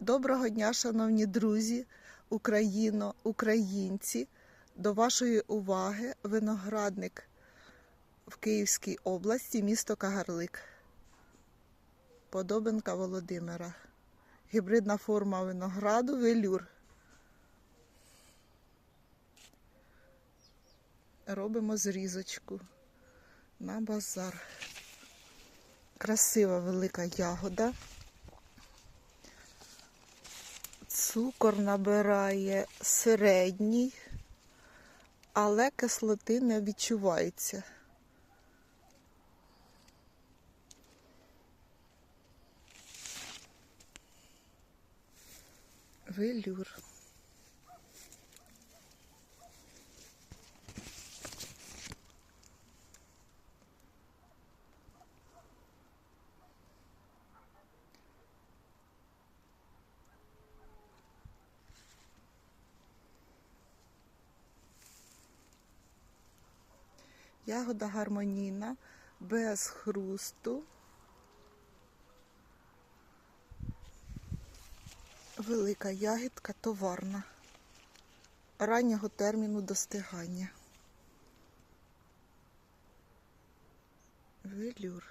Доброго дня, шановні друзі, Україно, українці. До вашої уваги виноградник в Київській області, місто Кагарлик. Подобинка Володимира. Гібридна форма винограду велюр. Робимо зрізочку на базар. Красива велика ягода. Цукор набирає середній, але кислоти не відчувається. Велюр. Ягода гармонійна, без хрусту. Велика ягідка товарна. Раннього терміну достигання. Велюр.